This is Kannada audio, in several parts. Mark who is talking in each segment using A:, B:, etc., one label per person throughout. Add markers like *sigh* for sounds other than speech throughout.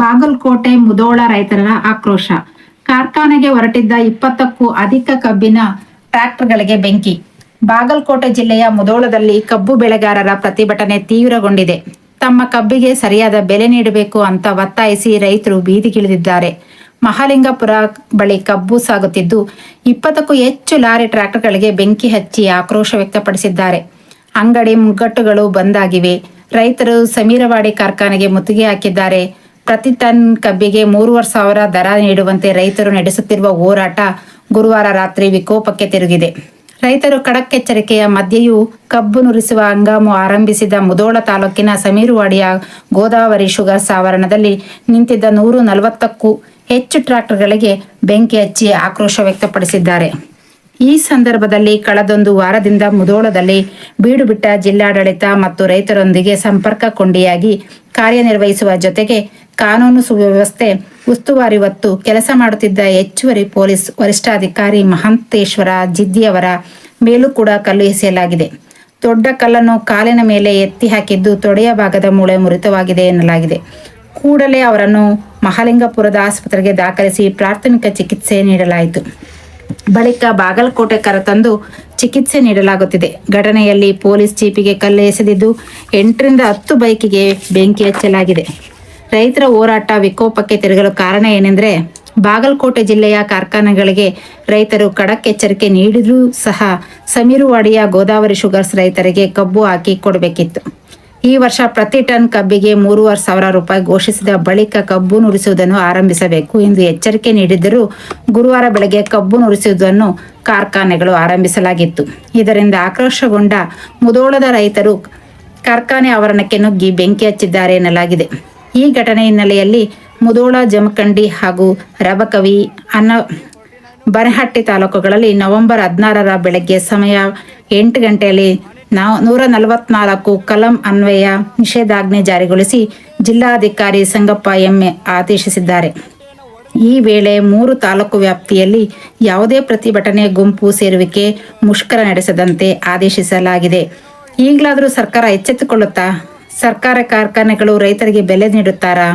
A: ಬಾಗಲಕೋಟೆ ಮುದೋಳ ರೈತರ ಆಕ್ರೋಶ. ಕಾರ್ಖಾನೆಗೆ ಹೊರಟಿದ್ದ ಇಪ್ಪತ್ತಕ್ಕೂ ಅಧಿಕ ಕಬ್ಬಿನ ಟ್ರ್ಯಾಕ್ಟರ್ಗಳಿಗೆ ಬೆಂಕಿ. ಬಾಗಲಕೋಟೆ ಜಿಲ್ಲೆಯ ಮುದೋಳದಲ್ಲಿ ಕಬ್ಬು ಬೆಳೆಗಾರರ ಪ್ರತಿಭಟನೆ ತೀವ್ರಗೊಂಡಿದೆ. ತಮ್ಮ ಕಬ್ಬಿಗೆ ಸರಿಯಾದ ಬೆಲೆ ನೀಡಬೇಕು ಅಂತ ಒತ್ತಾಯಿಸಿ ರೈತರು ಬೀದಿಗಿಳಿದಿದ್ದಾರೆ. ಮಹಾಲಿಂಗಪುರ ಬಳಿ ಕಬ್ಬು ಸಾಗುತ್ತಿದ್ದು, ಇಪ್ಪತ್ತಕ್ಕೂ ಹೆಚ್ಚು ಲಾರಿ ಟ್ರ್ಯಾಕ್ಟರ್ಗಳಿಗೆ ಬೆಂಕಿ ಹಚ್ಚಿ ಆಕ್ರೋಶ ವ್ಯಕ್ತಪಡಿಸಿದ್ದಾರೆ. ಅಂಗಡಿ ಮುಗ್ಗಟ್ಟುಗಳು ಬಂದಾಗಿವೆ. ರೈತರು ಸಮೀರವಾಡಿ ಕಾರ್ಖಾನೆಗೆ ಮುತ್ತಿಗೆ ಹಾಕಿದ್ದಾರೆ. ಪ್ರತಿ ಟನ್ ಕಬ್ಬಿಗೆ ಮೂರುವರೆ ಸಾವಿರ ದರ ನೀಡುವಂತೆ ರೈತರು ನಡೆಸುತ್ತಿರುವ ಹೋರಾಟ ಗುರುವಾರ ರಾತ್ರಿ ವಿಕೋಪಕ್ಕೆ ತಿರುಗಿದೆ. ರೈತರು ಕಡಕ್ಕೆಚ್ಚರಿಕೆಯ ಮಧ್ಯೆಯೂ ಕಬ್ಬು ನುರಿಸುವ ಹಂಗಾಮು ಆರಂಭಿಸಿದ ಮುದೋಳ ತಾಲೂಕಿನ ಸಮೀರುವಾಡಿಯ ಗೋದಾವರಿ ಶುಗರ್ಸ್ ಆವರಣದಲ್ಲಿ ನಿಂತಿದ್ದ ನೂರು ನಲವತ್ತಕ್ಕೂ ಹೆಚ್ಚು ಟ್ರ್ಯಾಕ್ಟರ್ಗಳಿಗೆ ಬೆಂಕಿ ಹಚ್ಚಿ ಆಕ್ರೋಶ ವ್ಯಕ್ತಪಡಿಸಿದ್ದಾರೆ. ಈ ಸಂದರ್ಭದಲ್ಲಿ ಕಳೆದೊಂದು ವಾರದಿಂದ ಮುದೋಳದಲ್ಲಿ ಬೀಡು ಬಿಟ್ಟ ಜಿಲ್ಲಾಡಳಿತ ಮತ್ತು ರೈತರೊಂದಿಗೆ ಸಂಪರ್ಕ ಕೊಂಡಿಯಾಗಿ ಕಾರ್ಯನಿರ್ವಹಿಸುವ ಜೊತೆಗೆ ಕಾನೂನು ಸುವ್ಯವಸ್ಥೆ, ಉಸ್ತುವಾರಿ ಹೊತ್ತು ಕೆಲಸ ಮಾಡುತ್ತಿದ್ದ ಹೆಚ್ಚುವರಿ ಪೊಲೀಸ್ ವರಿಷ್ಠಾಧಿಕಾರಿ ಮಹಂತೇಶ್ವರ ಜಿದ್ದಿಯವರ ಮೇಲೂ ಕೂಡ ಕಲ್ಲು ಎಸೆಯಲಾಗಿದೆ. ದೊಡ್ಡ ಕಲ್ಲನ್ನು ಕಾಲಿನ ಮೇಲೆ ಎತ್ತಿ ಹಾಕಿದ್ದು ತೊಡೆಯ ಭಾಗದ ಮೂಳೆ ಮುರಿತವಾಗಿದೆ ಎನ್ನಲಾಗಿದೆ. ಕೂಡಲೇ ಅವರನ್ನು ಮಹಾಲಿಂಗಪುರದ ಆಸ್ಪತ್ರೆಗೆ ದಾಖಲಿಸಿ ಪ್ರಾಥಮಿಕ ಚಿಕಿತ್ಸೆ ನೀಡಲಾಯಿತು. ಬಳಿಕ ಬಾಗಲಕೋಟೆ ಕರೆತಂದು ಚಿಕಿತ್ಸೆ ನೀಡಲಾಗುತ್ತಿದೆ. ಘಟನೆಯಲ್ಲಿ ಪೊಲೀಸ್ ಜೀಪಿಗೆ ಕಲ್ಲು ಎಸೆದಿದ್ದು ಎಂಟರಿಂದ ಹತ್ತು ಬೈಕಿಗೆ ಬೆಂಕಿ ಹಚ್ಚಲಾಗಿದೆ. ರೈತರ ಹೋರಾಟ ವಿಕೋಪಕ್ಕೆ ತಿರುಗಲು ಕಾರಣ ಏನೆಂದರೆ ಬಾಗಲಕೋಟೆ ಜಿಲ್ಲೆಯ ಕಾರ್ಖಾನೆಗಳಿಗೆ ರೈತರು ಖಡಕ್ ಎಚ್ಚರಿಕೆ ನೀಡಿದರೂ ಸಹ ಸಮೀರುವಾಡಿಯ ಗೋದಾವರಿ ಶುಗರ್ಸ್ ರೈತರಿಗೆ ಕಬ್ಬು ಹಾಕಿ ಕೊಡಬೇಕಿತ್ತು. ಈ ವರ್ಷ ಪ್ರತಿ ಟನ್ ಕಬ್ಬಿಗೆ ಮೂರುವರೆ ಸಾವಿರ ರೂಪಾಯಿ ಘೋಷಿಸಿದ ಬಳಿಕ ಕಬ್ಬು ನುರಿಸುವುದನ್ನು ಆರಂಭಿಸಬೇಕು ಎಂದು ಎಚ್ಚರಿಕೆ ನೀಡಿದ್ದರೂ ಗುರುವಾರ ಬೆಳಗ್ಗೆ ಕಬ್ಬು ನುರಿಸುವುದನ್ನು ಕಾರ್ಖಾನೆಗಳು ಆರಂಭಿಸಲಾಗಿತ್ತು. ಇದರಿಂದ ಆಕ್ರೋಶಗೊಂಡ ಮುದೋಳದ ರೈತರು ಕಾರ್ಖಾನೆ ಆವರಣಕ್ಕೆ ನುಗ್ಗಿ ಬೆಂಕಿ ಹಚ್ಚಿದ್ದಾರೆ ಎನ್ನಲಾಗಿದೆ. ಈ ಘಟನೆ ಹಿನ್ನೆಲೆಯಲ್ಲಿ ಮುದೋಳ ಜಮಖಂಡಿ ಹಾಗೂ ರಬಕವಿ, ಅನ್ನ ಬನಹಟ್ಟಿ ತಾಲೂಕುಗಳಲ್ಲಿ ನವೆಂಬರ್ ಹದಿನಾರರ ಬೆಳಗ್ಗೆ ಸಮಯ ಎಂಟು ಗಂಟೆಯಲ್ಲಿ ನಾವು ನೂರ ನಲವತ್ನಾಲ್ಕು ಕಲಂ ಅನ್ವಯ ನಿಷೇಧಾಜ್ಞೆ ಜಾರಿಗೊಳಿಸಿ ಜಿಲ್ಲಾಧಿಕಾರಿ ಸಂಗಪ್ಪ ಎಮ್ಮೆ ಆದೇಶಿಸಿದ್ದಾರೆ. ಈ ವೇಳೆ ಮೂರು ತಾಲೂಕು ವ್ಯಾಪ್ತಿಯಲ್ಲಿ ಯಾವುದೇ ಪ್ರತಿಭಟನೆ, ಗುಂಪು ಸೇರುವಿಕೆ, ಮುಷ್ಕರ ನಡೆಸದಂತೆ ಆದೇಶಿಸಲಾಗಿದೆ. ಈಗಲಾದರೂ ಸರ್ಕಾರ ಎಚ್ಚೆತ್ತುಕೊಳ್ಳುತ್ತಾ ಸರ್ಕಾರ ಕಾರ್ಖಾನೆಗಳು ರೈತರಿಗೆ ಬೆಲೆ ನೀಡುತ್ತಾರಾ?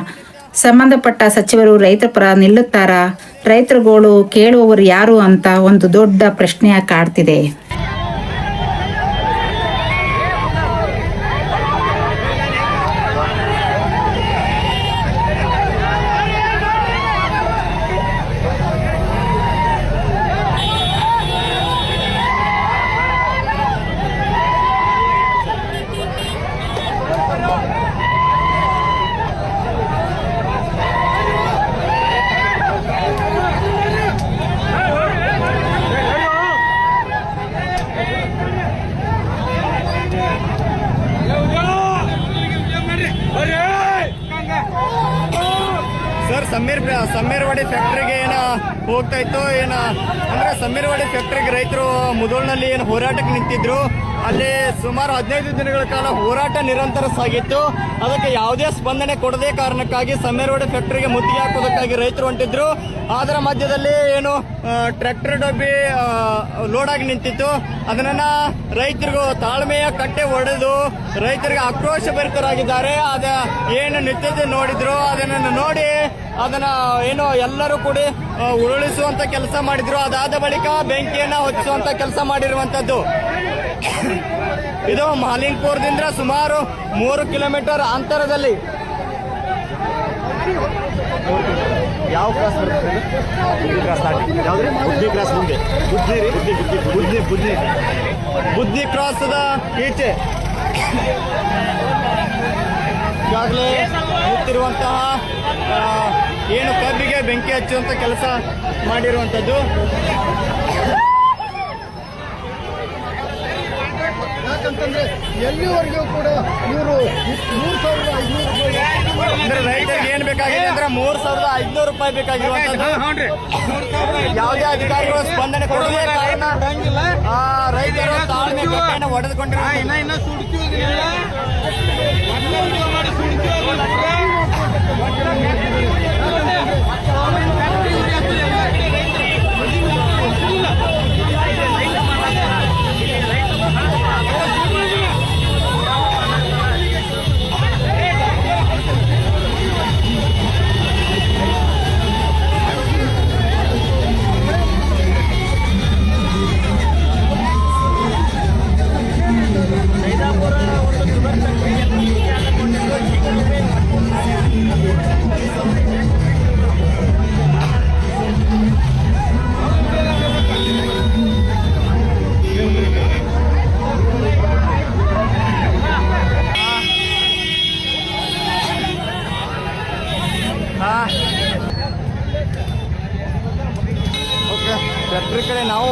A: ಸಂಬಂಧಪಟ್ಟ ಸಚಿವರು ರೈತರ ಪರ ನಿಲ್ಲುತ್ತಾರಾ? ರೈತರುಗಳು ಕೇಳುವವರು ಯಾರು ಅಂತ ಒಂದು ದೊಡ್ಡ ಪ್ರಶ್ನೆಯ ಕಾಡ್ತಿದೆ.
B: ಸಮೀರ್ ಸಮೀರ್ವಾಡಿ ಫ್ಯಾಕ್ಟ್ರಿಗೆ ಏನ ಹೋಗ್ತಾ ಇತ್ತು ಏನ, ಅಂದ್ರೆ ಸಮೀರ್ವಾಡಿ ಫ್ಯಾಕ್ಟ್ರಿಗೆ ರೈತರು ಮುದೋಳ್ನಲ್ಲಿ ಏನು ಹೋರಾಟಕ್ಕೆ ನಿಂತಿದ್ರು. ಅಲ್ಲಿ ಸುಮಾರು ಹದಿನೈದು ದಿನಗಳ ಕಾಲ ಹೋರಾಟ ನಿರಂತರ ಸಾಗಿತ್ತು. ಅದಕ್ಕೆ ಯಾವುದೇ ಸ್ಪಂದನೆ ಕೊಡದೇ ಕಾರಣಕ್ಕಾಗಿ ಸಮೀರ್ವಾಡಿ ಫ್ಯಾಕ್ಟರಿಗೆ ಮುತ್ತಿಗೆ ಹಾಕೋದಕ್ಕಾಗಿ ರೈತರು ಹೊಂಟಿದ್ರು. ಅದರ ಮಧ್ಯದಲ್ಲಿ ಏನು ಟ್ರ್ಯಾಕ್ಟರ್ ಡಬ್ಬಿ ಲೋಡ್ ಆಗಿ ನಿಂತಿತ್ತು. ಅದನ್ನ ರೈತರಿಗೂ ತಾಳ್ಮೆಯ ಕಟ್ಟೆ ಒಡೆದು ರೈತರಿಗೆ ಆಕ್ರೋಶ ಭರಿತರಾಗಿದ್ದಾರೆ. ಅದ ಏನು ನಿಂತಿದ್ದು ನೋಡಿದ್ರು, ಅದನ್ನು ನೋಡಿ ಅದನ್ನ ಏನು ಎಲ್ಲರೂ ಕೂಡ ಉರುಳಿಸುವಂತ ಕೆಲಸ ಮಾಡಿದ್ರು. ಅದಾದ ಬಳಿಕ ಬೆಂಕಿಯನ್ನ ಹೊತ್ತಿಸುವಂತ ಕೆಲಸ ಮಾಡಿರುವಂತದ್ದು. *coughs* ಇದು ಮಾಲಿಂಗ್ಪುರದಿಂದ ಸುಮಾರು ಮೂರು ಕಿಲೋಮೀಟರ್ ಅಂತರದಲ್ಲಿ. ಯಾವ ಕ್ರಾಸ್ ಬುದ್ಧಿ ಕ್ರಾಸ್ ಯಾವ್ದು ಬುದ್ಧಿ ಕ್ರಾಸ್ ಮುಂದೆ. ಬುದ್ಧಿ ಬುದ್ಧಿ ಬುದ್ಧಿ ಬುದ್ಧಿ ಬುದ್ಧಿ. ಬುದ್ಧಿ ಕ್ರಾಸ್ದ ಈಚೆ. ಈಗಾಗಲೇ ನಿಂತಿರುವಂತಹ ಆ, ಏನು ಕಬ್ಬಿಗೆ ಬೆಂಕಿ ಹಚ್ಚುವಂತ ಕೆಲಸ ಮಾಡಿರುವಂಥದ್ದು
C: ಯಾಕಂತಂದ್ರೆ ಎಲ್ಲಿವರೆಗೂ ಕೂಡ ಇವರು ಮೂರು ಸಾವಿರದ ಐನೂರು ರೂಪಾಯಿ
B: ಅಂದ್ರೆ ರೈತರಿಗೆ ಏನ್ ಬೇಕಾಗಿದೆ ಅಂದ್ರೆ ಮೂರ್ ಸಾವಿರದ ಐದ್ನೂರು ರೂಪಾಯಿ ಬೇಕಾಗಿರುವಂತದ್ದು. ಯಾವುದೇ ಅಧಿಕಾರಿಗಳು ಸ್ಪಂದನೆ ಕೊಡದೇ ಕಾರಣ ಆ ರೈತರು ತಾಳ್ಮೆ
C: ಇನ್ನ ಸುಡ್ತೀವಿ?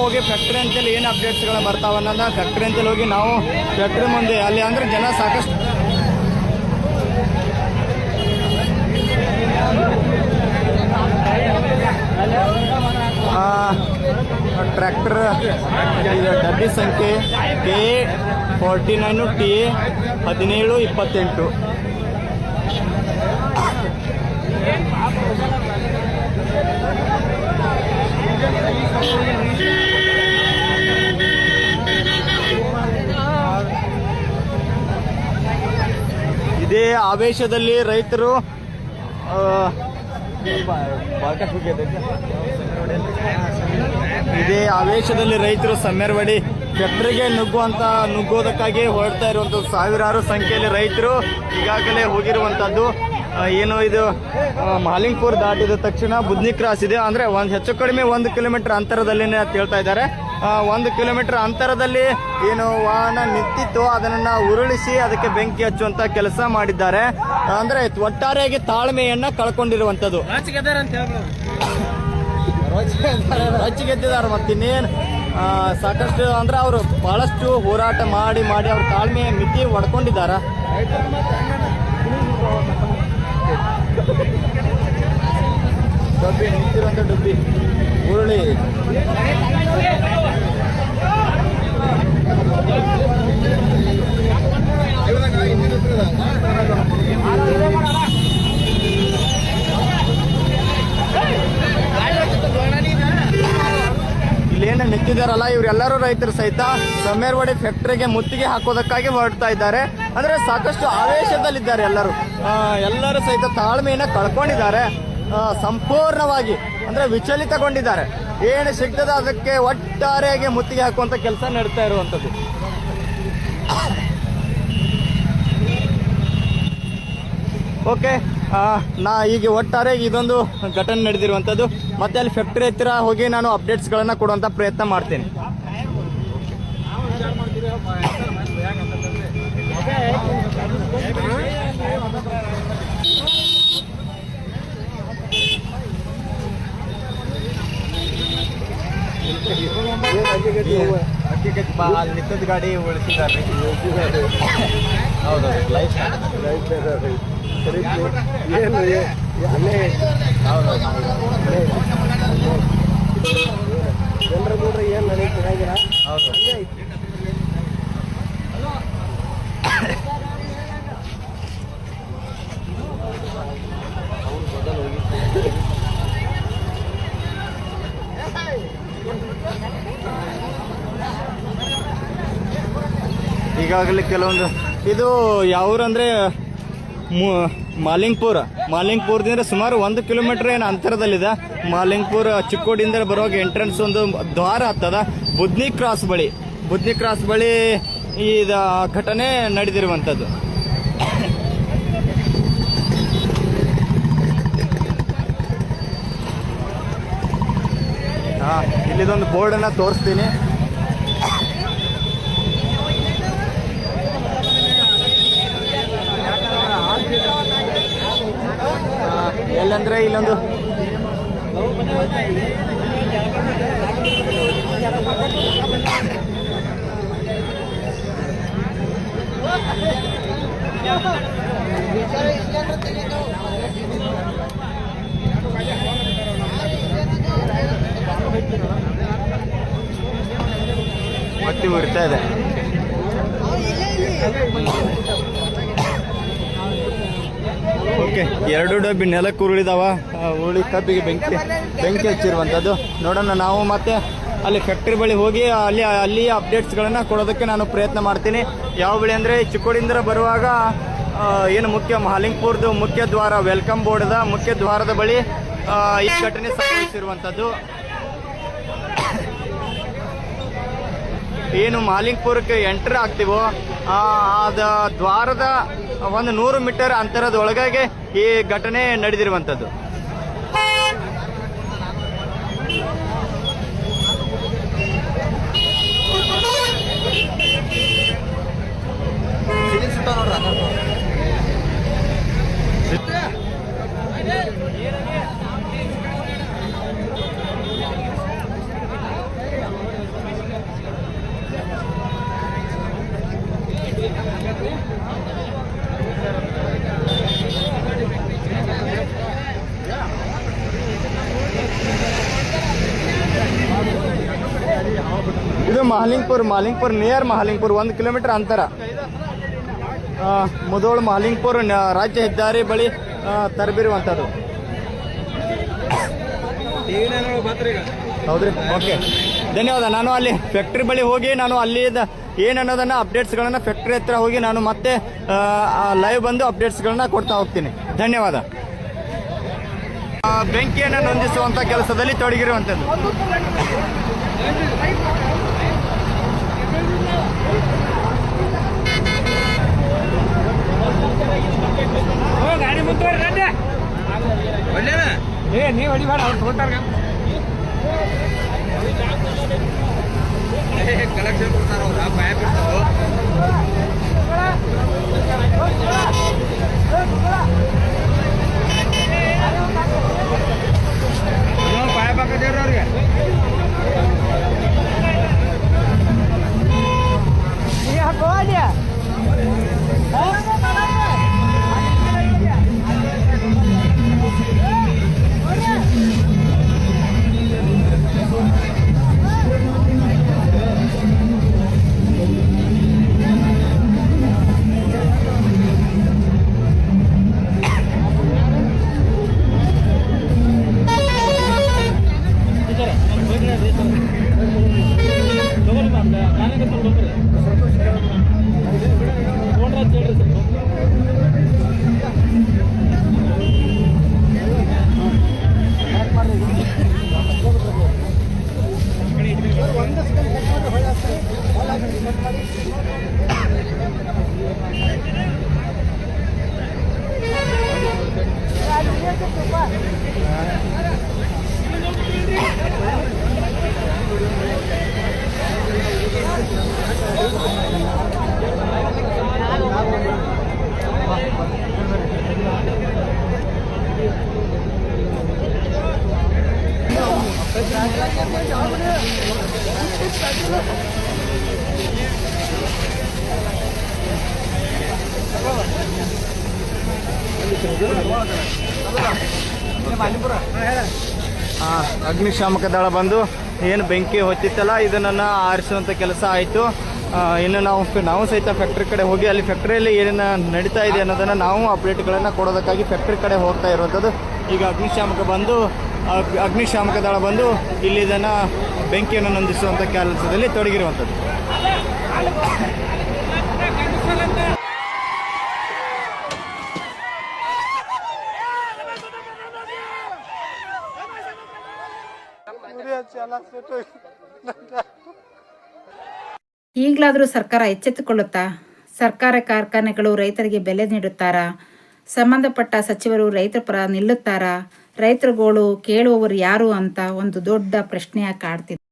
B: ಹೋಗಿ ಫ್ಯಾಕ್ಟ್ರಿ ಅಂತೇಳಿ ಏನು ಅಪ್ಡೇಟ್ಸ್ಗಳು ಬರ್ತಾವೆ ಅನ್ನೋದ ಫ್ಯಾಕ್ಟ್ರಿ ಅಂತೇಳಿ ಹೋಗಿ ನಾವು ಫ್ಯಾಕ್ಟ್ರಿ ಮುಂದೆ ಅಲ್ಲಿ ಅಂದ್ರೆ ಜನ ಸಾಕಷ್ಟು. ಟ್ರ್ಯಾಕ್ಟರ್ ಡಬ್ಬಿ ಸಂಖ್ಯೆ ಕೆ ಫೋರ್ಟಿ ನೈನು ಟಿ ಹದಿನೇಳು ಇಪ್ಪತ್ತೆಂಟು. ಇದೇ ಆವೇಶದಲ್ಲಿ ರೈತರು ಇದೇ ಆವೇಶದಲ್ಲಿ ರೈತರು ಸಮ್ಮೆರವಡಿ ಫ್ಯಾಕ್ಟ್ರಿಗೆ ನುಗ್ಗುವಂತ ನುಗ್ಗೋದಕ್ಕಾಗಿ ಹೊರಡ್ತಾ ಇರುವಂಥದ್ದು ಸಾವಿರಾರು ಸಂಖ್ಯೆಯಲ್ಲಿ ರೈತರು ಈಗಾಗಲೇ ಹೋಗಿರುವಂಥದ್ದು ಆ, ಏನು ಇದು ಮಾಲಿಂಗ್ಪುರ್ ದಾಟಿದ ತಕ್ಷಣ ಬುದ್ನಿ ಕ್ರಾಸ್ ಇದೆ. ಅಂದರೆ ಒಂದು ಹೆಚ್ಚು ಕಡಿಮೆ ಒಂದು ಕಿಲೋಮೀಟರ್ ಅಂತರದಲ್ಲಿನೇ ಅಂತ ಹೇಳ್ತಾ ಇದ್ದಾರೆ. ಒಂದು ಕಿಲೋಮೀಟರ್ ಅಂತರದಲ್ಲಿ ಏನು ವಾಹನ ನಿಂತಿತ್ತು. ಅದನ್ನು ಉರುಳಿಸಿ ಅದಕ್ಕೆ ಬೆಂಕಿ ಹಚ್ಚುವಂತ ಕೆಲಸ ಮಾಡಿದ್ದಾರೆ. ಅಂದರೆ ಒಟ್ಟಾರೆಯಾಗಿ ತಾಳ್ಮೆಯನ್ನು ಕಳ್ಕೊಂಡಿರುವಂಥದ್ದು ರೊಚ್ಚಿಗೆದ್ದಿದ್ದಾರೆ ಮತ್ತಿನ್ನೇನು ಸಾಕಷ್ಟು ಅಂದ್ರೆ ಅವರು ಬಹಳಷ್ಟು ಹೋರಾಟ ಮಾಡಿ ಮಾಡಿ ಅವ್ರ ತಾಳ್ಮೆ ಮಿತಿ ಒಡ್ಕೊಂಡಿದ್ದಾರೆ ಡಬ್ಬಿ, ನಿಂತಿರೋಂಥ ಡಬ್ಬಿ. ಉರುಳಿ. ಇಲ್ಲೇನು ನಿಂತಿದ್ದಾರಲ್ಲ ಇವರೆಲ್ಲರೂ ರೈತರು ಸಹಿತ ಸಮೇರ್ವಾಡಿ ಫ್ಯಾಕ್ಟ್ರಿಗೆ ಮುತ್ತಿಗೆ ಹಾಕೋದಕ್ಕಾಗಿ ಹೊರಡ್ತಾ ಇದ್ದಾರೆ. ಅಂದ್ರೆ ಸಾಕಷ್ಟು ಆವೇಶದಲ್ಲಿದ್ದಾರೆ ಎಲ್ಲರೂ. ಎಲ್ಲರೂ ಸಹಿತ ತಾಳ್ಮೆಯನ್ನು ಕಳ್ಕೊಂಡಿದ್ದಾರೆ. ಸಂಪೂರ್ಣವಾಗಿ, ಅಂದರೆ ವಿಚಲಿತಗೊಂಡಿದ್ದಾರೆ. ಏನು ಸಿಗ್ತದ ಅದಕ್ಕೆ ಒಟ್ಟಾರೆಯಾಗಿ ಮುತ್ತಿಗೆ ಹಾಕುವಂಥ ಕೆಲಸ ನಡೀತಾ ಇರುವಂಥದ್ದು. ಓಕೆ ನಾ ಈಗ ಒಟ್ಟಾರೆ ಇದೊಂದು ಘಟನೆ ನಡೆದಿರುವಂಥದ್ದು. ಮತ್ತೆ ಅಲ್ಲಿ ಫ್ಯಾಕ್ಟ್ರಿ ಹತ್ತಿರ ಹೋಗಿ ನಾನು ಅಪ್ಡೇಟ್ಸ್ಗಳನ್ನು ಕೊಡುವಂಥ ಪ್ರಯತ್ನ ಮಾಡ್ತೀನಿ. ನಿಂತದ ಗಾಡಿ ಉಳಿಸಿದ್ದಾರೆ ಹೌದು ಲೈಫ್
C: ಏನು ಅಲ್ಲೇ ಜನರ ಕೂಡ ಏನು ನಡೀತಿರಾಗಿರ
B: ಹೌದು ಈಗಾಗಲೇ ಕೆಲವೊಂದು ಇದು ಯಾವೂರಂದರೆ ಮಾಲಿಂಗ್ಪುರ. ಮಾಲಿಂಗ್ಪುರದಿಂದ ಸುಮಾರು ಒಂದು ಕಿಲೋಮೀಟರ್ ಏನು ಅಂತರದಲ್ಲಿದೆ. ಮಾಲಿಂಗ್ಪುರ ಚಿಕ್ಕೋಡಿಯಿಂದ ಬರುವಾಗ ಎಂಟ್ರೆನ್ಸ್ ಒಂದು ದ್ವಾರ ಆಗ್ತದ. ಬುದ್ನಿ ಕ್ರಾಸ್ ಬಳಿ. ಬುದ್ನಿ ಕ್ರಾಸ್ ಬಳಿ ಈ ಘಟನೆ ನಡೆದಿರುವಂಥದ್ದು ಹಾಂ, ಇಲ್ಲಿದೊಂದು ಬೋರ್ಡನ್ನು ತೋರಿಸ್ತೀನಿ. ಎಲ್ಲಂದ್ರೆ ಇಲ್ಲೊಂದು ಮತ್ತೆ ಉರಿತಾ ಇದೆ. ಎರಡು ಡಬ್ಬಿ ನೆಲಕ್ಕೆ ಉರುಳಿದಾವ? ಉರುಳಿ ಕಬ್ಬಿಗೆ ಬೆಂಕಿ ಬೆಂಕಿ ಹಚ್ಚಿರುವಂಥದ್ದು. ನೋಡೋಣ, ನಾವು ಮತ್ತೆ ಅಲ್ಲಿ ಫ್ಯಾಕ್ಟ್ರಿ ಬಳಿ ಹೋಗಿ ಅಲ್ಲಿ ಅಲ್ಲಿ ಅಪ್ಡೇಟ್ಸ್ಗಳನ್ನು ಕೊಡೋದಕ್ಕೆ ನಾನು ಪ್ರಯತ್ನ ಮಾಡ್ತೀನಿ. ಯಾವ ಬೆಳೆ ಅಂದರೆ ಚಿಕ್ಕೋಡಿಂದ ಬರುವಾಗ ಏನು ಮುಖ್ಯ ಮಾಲಿಂಗ್ಪುರ್ದು ಮುಖ್ಯ ದ್ವಾರ ವೆಲ್ಕಮ್ ಬೋರ್ಡ್ದ ಮುಖ್ಯ ದ್ವಾರದ ಬಳಿ ಈ ಘಟನೆ ಸಂಭವಿಸಿರುವಂಥದ್ದು. ಏನು ಮಾಲಿಂಗ್ಪುರಕ್ಕೆ ಎಂಟ್ರ್ ಆಗ್ತೀವೋ ಅದ ದ್ವಾರದ ಒಂದು ನೂರು ಮೀಟರ್ ಅಂತರದ ಒಳಗಾಗೆ ಈ ಘಟನೆ ನಡೆದಿರುವಂಥದ್ದು. ಮಹಲಿಂಗ್ಪುರ್ ಮಾಲಿಂಗ್ಪುರ್ ನಿಯರ್ ಮಹಾಲಿಂಗ್ಪುರ್, ಒಂದು ಕಿಲೋಮೀಟರ್ ಅಂತರ. ಮುದೋಳ್ ಮಾಲಿಂಗ್ಪುರ್ ರಾಜ್ಯ ಹೆದ್ದಾರಿ ಬಳಿ ತರಬಿರುವಂಥದ್ದು ಹೌದ್ರಿ? ಓಕೆ ಧನ್ಯವಾದ. ನಾನು ಅಲ್ಲಿ ಫ್ಯಾಕ್ಟ್ರಿ ಬಳಿ ಹೋಗಿ, ನಾನು ಅಲ್ಲಿ ಏನನ್ನೋದನ್ನ ಅಪ್ಡೇಟ್ಸ್ಗಳನ್ನ ಫ್ಯಾಕ್ಟ್ರಿ ಹತ್ರ ಹೋಗಿ ನಾನು ಮತ್ತೆ ಲೈವ್ ಬಂದು ಅಪ್ಡೇಟ್ಸ್ಗಳನ್ನ ಕೊಡ್ತಾ ಹೋಗ್ತೀನಿ. ಧನ್ಯವಾದ. ಬೆಂಕಿಯನ್ನು ನೊಂದಿಸುವಂತ ಕೆಲಸದಲ್ಲಿ ತೊಡಗಿರುವಂಥದ್ದು
D: Cepat-cepat, jangan!
B: ಆ, ಅಗ್ನಿಶಾಮಕ ದಳ ಬಂದು ಏನು ಬೆಂಕಿ ಹೊತ್ತಿತ್ತಲ್ಲ ಇದನ್ನ ಆರಿಸುವಂತ ಕೆಲಸ ಆಯಿತು. ಇನ್ನು ನಾವು ನಾವು ಸಹಿತ ಫ್ಯಾಕ್ಟ್ರಿ ಕಡೆ ಹೋಗಿ ಅಲ್ಲಿ ಫ್ಯಾಕ್ಟ್ರಿಯಲ್ಲಿ ಏನೇನು ನಡೀತಾ ಇದೆ ಅನ್ನೋದನ್ನ ನಾವು ಅಪ್ಡೇಟ್ಗಳನ್ನು ಕೊಡೋದಕ್ಕಾಗಿ ಫ್ಯಾಕ್ಟ್ರಿ ಕಡೆ ಹೋಗ್ತಾ ಇರುವಂಥದ್ದು ಈಗ ಅಗ್ನಿಶಾಮಕ ಬಂದು ಅಗ್ನಿಶಾಮಕ ದಳ ಬಂದು ಇಲ್ಲಿ ಇದನ್ನ ಬೆಂಕಿಯನ್ನು ನಂದಿಸುವಂಥ ಕೆಲಸದಲ್ಲಿ ತೊಡಗಿರುವಂಥದ್ದು
A: ಈಗಲಾದರೂ ಸರ್ಕಾರ ಎಚ್ಚೆತ್ತುಕೊಳ್ಳುತ್ತಾ? ಸರ್ಕಾರ ಕಾರ್ಖಾನೆಗಳು ರೈತರಿಗೆ ಬೆಲೆ ನೀಡುತ್ತಾರಾ? ಸಂಬಂಧಪಟ್ಟ ಸಚಿವರು ರೈತರ ಪರ ನಿಲ್ಲುತ್ತಾರಾ? ರೈತರುಗಳು ಗೋಳು ಕೇಳುವವರು ಯಾರು ಅಂತ ಒಂದು ದೊಡ್ಡ ಪ್ರಶ್ನೆಯ ಕಾಡ್ತಿದೆ.